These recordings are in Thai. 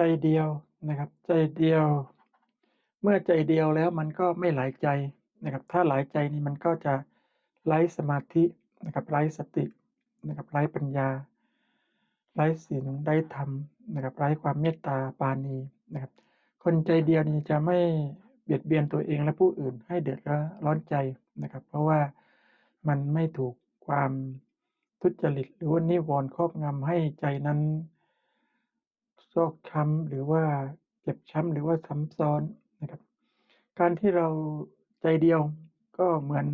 ใจเดียวนะครับ ใจเดียว เมื่อใจเดียวแล้วมันก็ไม่หลายใจนะครับ ถ้าหลายใจนี่มันก็จะไร้สมาธินะครับไร้สตินะครับไร้ปัญญาไร้ศีลไร้ธรรมนะครับไร้ความเมตตาปาณีนะครับ คนใจเดียวนี่จะไม่เบียดเบียนตัวเองและผู้อื่นให้เดือดร้อนใจนะครับ เพราะว่ามันไม่ถูกความทุจริตหรือว่านิวรณ์ครอบงำให้ใจนั้น ซอกช้ำหรือว่าเจ็บช้ำหรือว่าซ้ำซ้อนนะครับ การที่เราใจเดียวก็เหมือน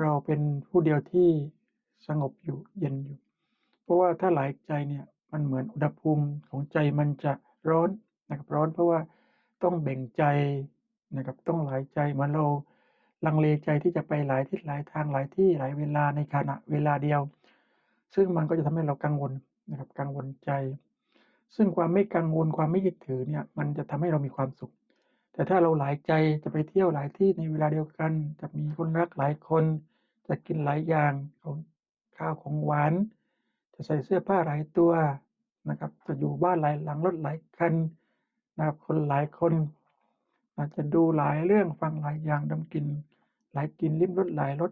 เราเป็นผู้เดียวที่สงบอยู่เย็นอยู่ เพราะว่าถ้าหลายใจเนี่ยมันเหมือนอุณหภูมิของใจมันจะร้อนนะครับร้อนเพราะว่าต้องแบ่งใจนะครับต้องหลายใจเหมือนเราลังเลใจที่จะไปหลายทิศหลายทางหลายที่หลายเวลาในขณะเวลาเดียว ซึ่งมันก็จะทำให้เรากังวลนะครับกังวลใจ ซึ่งความไม่กังวลความไม่ยึดถือเนี่ยมันจะทำให้เรามีความสุข แต่ถ้าเราหลายใจจะไปเที่ยวหลายที่ในเวลาเดียวกัน จะมีคนรักหลายคน จะกินหลายอย่างของข้าวของหวาน จะใส่เสื้อผ้าหลายตัวนะครับ จะอยู่บ้านหลายหลังรถหลายคันนะครับคนหลายคน อาจจะดูหลายเรื่องฟังหลายอย่างดมกลิ่นหลายกลิ่นลิ้มรสหลายรส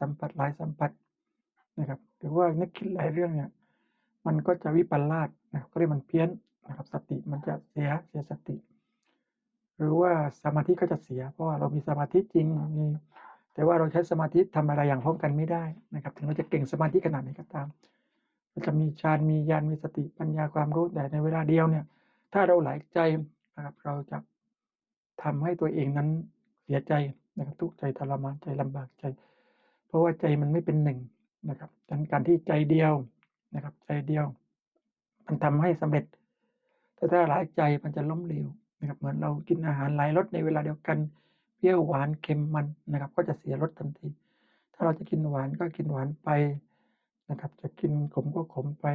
สัมผัสหลายสัมผัสนะครับหรือว่านึกคิดหลายเรื่องเนี่ยมันก็จะวิปลาส นะก็เรียกมันเพี้ยนนะครับสติมันจะเสียเสียสติ หรือว่าสมาธิก็จะเสีย เพราะว่าเรามีสมาธิจริงมีแต่ว่าเราใช้สมาธิทำอะไรอย่างพร้อมกันไม่ได้นะครับ ถึงเราจะเก่งสมาธิขนาดไหนก็ตามเราจะมีฌานมีญาณมีสติปัญญาความรู้แต่ในเวลาเดียวเนี่ย ถ้าเราหลายใจนะครับ เราจะทำให้ตัวเองนั้นเสียใจนะครับ ทุกข์ใจทรมานใจลำบากใจ เพราะว่าใจมันไม่เป็นหนึ่งนะครับดังการที่ใจเดียวนะครับ ใจเดียว มันทำให้สำเร็จ แต่ถ้าหลายใจมันจะล้มเหลวนะครับ เหมือนเรากินอาหารหลายรสในเวลาเดียวกันเปรี้ยวหวานเค็มมันนะครับ ก็จะเสียรสทันที ถ้าเราจะกินหวานก็กินหวานไปนะครับ จะกินขมก็ขมไป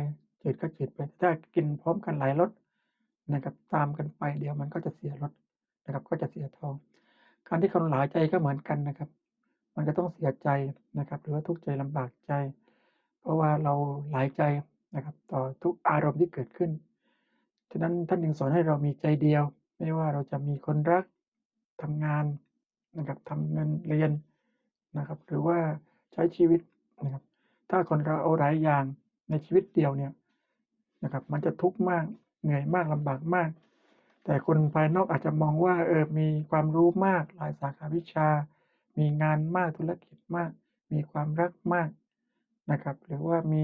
จืดก็จืดไป ถ้ากินพร้อมกันหลายรสนะครับ ตามกันไปเดี๋ยวมันก็จะเสียรสนะครับ ก็จะเสียท้อง การที่คนหลายใจก็เหมือนกันนะครับ มันจะต้องเสียใจนะครับ หรือว่าทุกข์ใจลำบากใจ เพราะว่าเราหลายใจ นะครับต่อทุกอารมณ์ที่เกิดขึ้น ฉะนั้นท่านจึงสอนให้เรามีใจเดียว ไม่ว่าเราจะมีคนรักทำงานนะครับทำเงินเรียนนะครับ หรือว่าใช้ชีวิตนะครับ ถ้าคนเราเอาหลายอย่างในชีวิตเดียวเนี่ยนะครับ มันจะทุกข์มากเหนื่อยมากลำบากมาก แต่คนภายนอกอาจจะมองว่าเออมีความรู้มากหลายสาขาวิชา มีงานมากธุรกิจมาก มีความรักมากนะครับ หรือว่ามี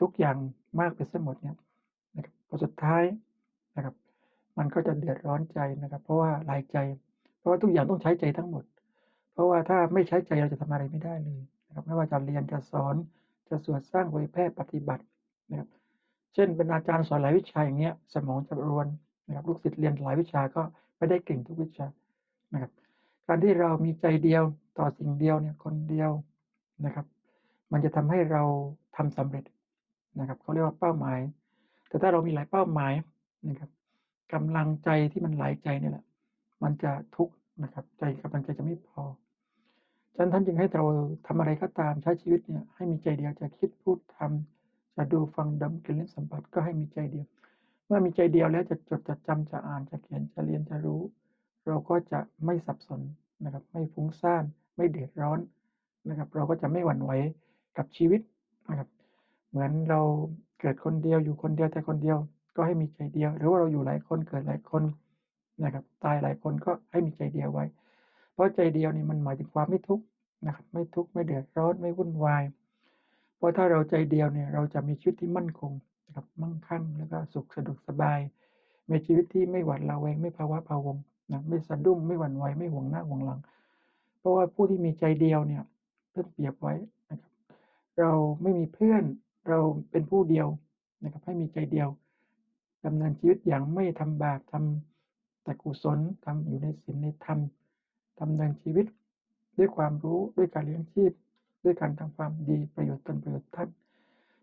ทุกอย่าง มากไปเสียหมดเนี่ยนะครับพอสุดท้ายนะครับ มันก็จะเดือดร้อนใจนะครับ เพราะว่าหลายใจ เพราะว่าทุกอย่างต้องใช้ใจทั้งหมด เพราะว่าถ้าไม่ใช้ใจเราจะทำอะไรไม่ได้เลยนะครับ ไม่ว่าจะเรียนจะสอนจะสวดสร้างเผยแพร่ปฏิบัตินะครับ เช่นเป็นอาจารย์สอนหลายวิชาอย่างเงี้ย สมองจะรวนนะครับ ลูกศิษย์เรียนหลายวิชาก็ไม่ได้เก่งทุกวิชานะครับ การที่เรามีใจเดียวต่อสิ่งเดียวเนี่ยคนเดียวนะครับ มันจะทำให้เราทำสำเร็จ นะครับเขาเรียกว่าเป้าหมาย แต่ถ้าเรามีหลายเป้าหมายนะครับกำลังใจที่มันหลายใจนี่แหละ มันจะทุกข์นะครับ ใจกำลังใจจะไม่พอฉะนั้นท่านจึงให้เราทำอะไรก็ตามใช้ชีวิตเนี่ยให้มีใจเดียวจะคิดพูดทำจะดูฟังดมกลิ่นลิ้มสัมผัสก็ให้มีใจเดียว เมื่อมีใจเดียวแล้วจะจดจะจำจะอ่านจะเขียนจะเรียนจะรู้ เราก็จะไม่สับสนนะครับ ไม่ฟุ้งซ่าน ไม่เดือดร้อนนะครับ เราก็จะไม่หวั่นไหวกับชีวิตนะครับ เหมือนเราเกิดคนเดียวอยู่คนเดียวแต่คนเดียวก็ให้มีใจเดียว หรือว่าเราอยู่หลายคนเกิดหลายคนนะครับ ตายหลายคนก็ให้มีใจเดียวไว้ เพราะใจเดียวนี่มันหมายถึงความไม่ทุกข์นะครับ ไม่ทุกข์ไม่เดือดร้อนไม่วุ่นวาย เพราะถ้าเราใจเดียวเนี่ยเราจะมีชีวิตที่มั่นคงนะครับมั่งคั่งแล้วก็สุขสะดวกสบาย มีชีวิตที่ไม่หวาดระแวงไม่ภาวะพะวงนะไม่สะดุ้งไม่หวั่นไหวไม่ห่วงหน้าห่วงหลัง เพราะว่าผู้ที่มีใจเดียวเนี่ยเพื่อนเปรียบไว้นะครับ เราไม่มีเพื่อน เราเป็นผู้เดียวนะครับให้มีใจเดียวดำเนินชีวิตอย่างไม่ทำบาปทำแต่กุศลทำอยู่ในศีลในธรรมดำเนินชีวิตด้วยความรู้ด้วยการเลี้ยงชีพ ด้วยการทำความดีประโยชน์ตนประโยชน์ท่าน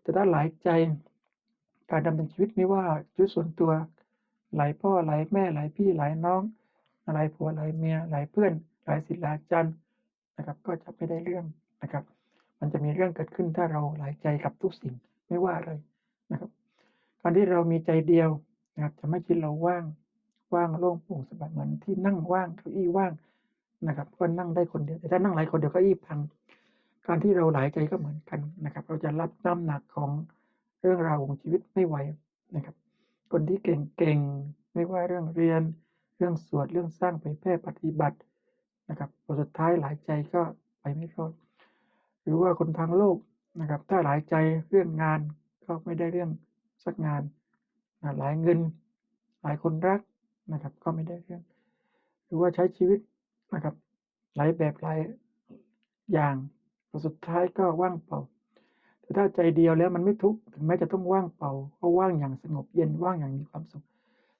แต่ถ้าหลายใจการดำเนินชีวิตไม่ว่าชีวิตส่วนตัวหลายพ่อหลายแม่หลายพี่หลายน้องหลายผัวหลายเมียหลายเพื่อนหลายศิลาจารย์นะครับก็จะไม่ได้เรื่องนะครับ มันจะมีเรื่องเกิดขึ้นถ้าเราหลายใจกับทุกสิ่งไม่ว่าอะไรนะครับการที่เรามีใจเดียวนะครับจะไม่คิดเราว่างว่างโล่งโปร่งสบายเหมือนที่นั่งว่างเก้าอี้ว่างนะครับ ก็นั่งได้คนเดียวแต่ถ้านั่งหลายคนเดียวเก้าอี้พัง การที่เราหลายใจก็เหมือนกันนะครับ เราจะรับน้ำหนักของเรื่องราวของชีวิตไม่ไหวนะครับ คนที่เก่งๆไม่ว่าเรื่องเรียน เรื่องสวดเรื่องสร้างเผยแพร่ปฏิบัตินะครับผลสุดท้ายหลายใจก็ไปไม่รอด รือว่าคนทางโลกนะครับ ถ้าหลายใจเรื่องงานก็ไม่ได้เรื่องสักงานนะหลายเงิน หลายคนรักนะครับ ก็ไม่ได้เรื่อง หรือว่าใช้ชีวิตนะครับ หลายแบบหลายอย่างสุดท้ายก็ว่างเปล่าแต่ถ้าใจเดียวแล้วมันไม่ทุกข์ถึงแม้จะต้องว่างเปล่าก็ว่างอย่างสงบเย็นว่างอย่างมีความสุข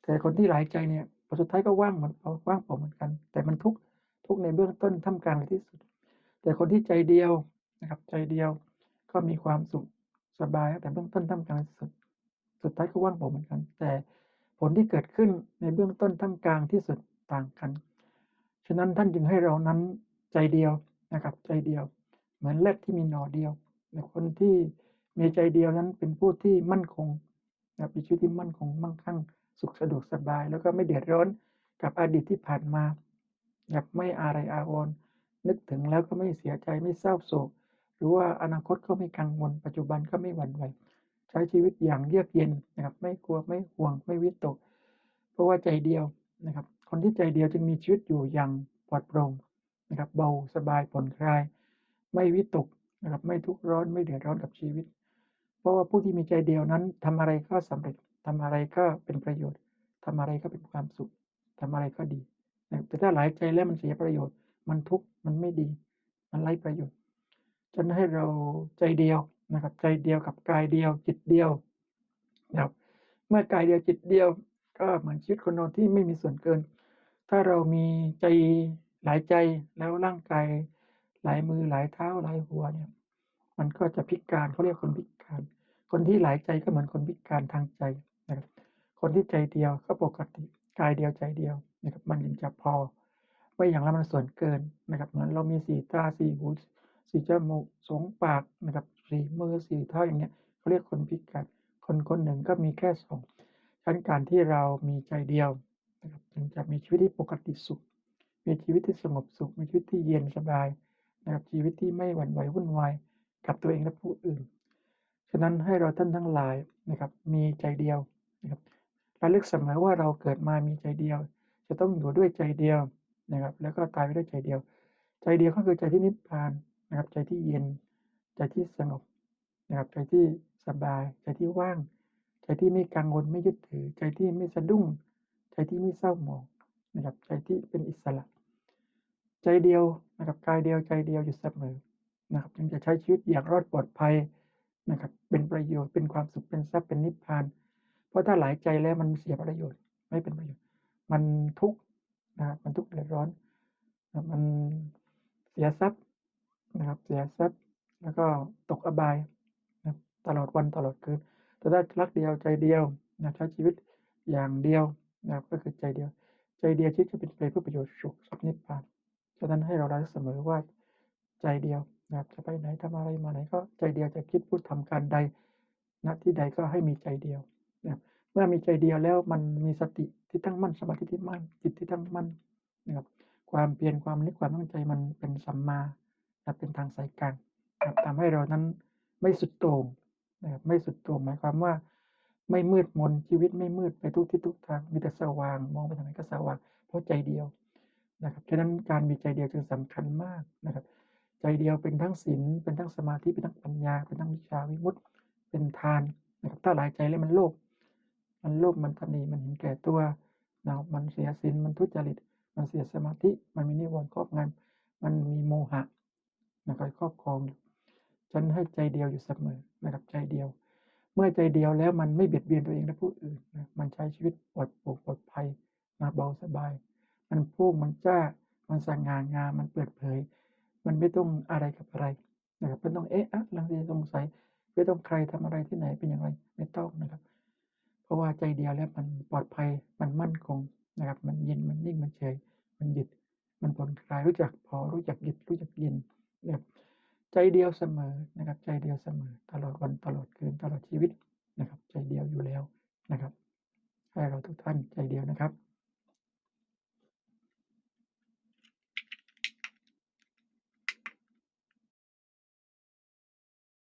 แต่คนที่หลายใจเนี่ยผลสุดท้ายก็ว่างเหมือนเปล่าว่างเปล่าเหมือนกัน แต่มันทุกข์ทุกข์ในเบื้องต้นท่ามกลางในที่สุด แต่คนที่ใจเดียว นะครับใจเดียวก็มีความสุขสบายตั้งแต่เบื้องต้นท่ามกลางสุด สุดท้ายก็ว่างเปล่าเหมือนกัน แต่ผลที่เกิดขึ้นในเบื้องต้นท่ามกลางที่สุดต่างกัน ฉะนั้นท่านจึงให้เรานั้นใจเดียวนะครับใจเดียว เหมือนเล็บที่มีหน่อเดียวแต่คนที่มีใจเดียวนั้นเป็นผู้ที่มั่นคงนะมีชีวิตที่มั่นคงมั่งคั่งสุขสะดวกสบาย แล้วก็ไม่เดือดร้อนกับอดีตที่ผ่านมาแบบไม่อะไรอาวรณ์นึกถึงแล้วก็ไม่เสียใจไม่เศร้าโศก หรือว่าอนาคตก็ไม่กังวล ปัจจุบันก็ไม่หวั่นไหว ใช้ชีวิตอย่างเยือกเย็นนะครับ ไม่กลัวไม่ห่วงไม่วิตก เพราะว่าใจเดียวนะครับ คนที่ใจเดียวจึงมีชีวิตอยู่อย่างปลอดโปร่งนะครับ เบาสบายผ่อนคลาย ไม่วิตกนะครับ ไม่ทุกข์ร้อนไม่เดือดร้อนกับชีวิต เพราะว่าผู้ที่มีใจเดียวนั้นทำอะไรก็สำเร็จทำอะไรก็เป็นประโยชน์ทำอะไรก็เป็นความสุขทำอะไรก็ดีแต่ถ้าหลายใจแล้วมันเสียประโยชน์ มันทุกข์มันไม่ดี มันไร้ประโยชน์ ฉะนั้นให้เราใจเดียวนะครับ ใจเดียวกับกายเดียว จิตเดียวนะครับเมื่อกายเดียวจิตเดียว ก็เหมือนชีวิตคนเราที่ไม่มีส่วนเกิน ถ้าเรามีใจหลายใจแล้วร่างกายหลายมือหลายเท้าหลายหัวเนี่ย มันก็จะพิการเขาเรียกคนพิการ คนที่หลายใจก็เหมือนคนพิการทางใจนะครับ คนที่ใจเดียวก็ปกติกายเดียวใจเดียวนะครับ มันยังจะพอ ไม่อย่างละมันส่วนเกินนะครับ เหมือนเรามีสี่ตาสี่หู สี่จมูกสองปากนะครับสี่มือสี่เท้าอย่างเงี้ยเขาเรียกคนพิการ คนคนหนึ่งก็มีแค่สองชั้นการที่เรามีใจเดียวนะครับจึงจะมีชีวิตที่ปกติสุข มีชีวิตที่สงบสุข มีชีวิตที่เย็นสบายนะครับชีวิตที่ไม่หวั่นไหววุ่นวายกับตัวเองและผู้อื่น ฉะนั้นให้เราท่านทั้งหลายนะครับ มีใจเดียวนะครับระลึกเสมอว่าเราเกิดมามีใจเดียว จะต้องอยู่ด้วยใจเดียวนะครับ แล้วก็ตายไปด้วยใจเดียว ใจเดียวก็คือใจที่นิพพาน นะครับ ใจที่เย็น ใจที่สงบนะครับ ใจที่สบาย ใจที่ว่าง ใจที่ไม่กังวลไม่ยึดถือ ใจที่ไม่สะดุ้ง ใจที่ไม่เศร้าหมองนะครับ ใจที่เป็นอิสระ ใจเดียวนะครับกายเดียวใจเดียวอยู่เสมอนะครับจึงจะใช้ชีวิตอย่างรอดปลอดภัยนะครับ เป็นประโยชน์เป็นความสุขเป็นทรัพย์เป็นนิพพาน เพราะถ้าหลายใจแล้วมันเสียประโยชน์ไม่เป็นประโยชน์ มันทุกข์นะครับมันทุกข์เดือดร้อนมันเสียทรัพย์ นะครับเสียทรัพย์แล้วก็ตกอบายนะตลอดวันตลอดคืนแต่ถ้ารักเดียวใจเดียวนะใช้ชีวิตอย่างเดียวนะครับก็คือใจเดียว ใจเดียวที่จะเป็นไปเพื่อประโยชน์สุขสัพนิพพานฉะนั้นให้เราระลึกเสมอว่าใจเดียวนะครับจะไปไหนทำอะไรมาไหนก็ใจเดียวจะคิดพูดทำการใดณที่ใดก็ให้มีใจเดียวนะครับเมื่อมีใจเดียวแล้วมันมีสติที่ตั้งมั่นสมาธิที่มั่นจิตที่ตั้งมั่นนะครับความเพียรความนึกความตั้งใจมันเป็นสัมมา นะเป็นทางสายกลางนะครับทำให้เรานั้นไม่สุดโต่งนะครับไม่สุดโต่งหมายความว่า ไม่มืดมนชีวิตไม่มืดไปทุกทิศทุกทางมีแต่สว่างมองไปทางไหนก็สว่างเพราะใจเดียวนะครับฉะนั้นการมีใจเดียวจึงสำคัญมากนะครับ ใจเดียวเป็นทั้งศีลเป็นทั้งสมาธิเป็นทั้งปัญญา เป็นทั้งวิชาวิมุตติเป็นทานนะครับถ้าหลายใจแล้วมันโลภมันโลภมันตนีมันเห็นแก่ตัวนะมันเสียศีลมันทุจริต มันเสียสมาธิ มันมีนิวรณ์ครอบงำมันมีโมหะ นะครับครอบครองอยู่ฉันให้ใจเดียวอยู่เสมอนะครับใจเดียว เมื่อใจเดียวแล้วมันไม่เบียดเบียนตัวเองและผู้อื่นนะมันใช้ชีวิตปลอดโปร่งปลอดภัยนะเบาสบาย มันพุ่งมันจ้ามันสง่างามมันเปิดเผย มันไม่ต้องอะไรกับอะไรนะครับไม่ต้องเอ๊ะอะลังเลสงสัยไม่ต้องใครทำอะไรที่ไหนเป็นอย่างไรไม่ต้องนะครับ เพราะว่าใจเดียวแล้วมันปลอดภัยมันมั่นคงนะครับ มันเย็นมันนิ่งมันเฉย มันหยุดมันผ่อนคลายรู้จักพอรู้จักหยุดรู้จักเย็น นะครับใจเดียวเสมอนะครับ ใจเดียวเสมอ ตลอดวันตลอดคืนตลอดชีวิตนะครับ ใจเดียวอยู่แล้วนะครับใให้เราทุกท่านใจเดียวนะครับ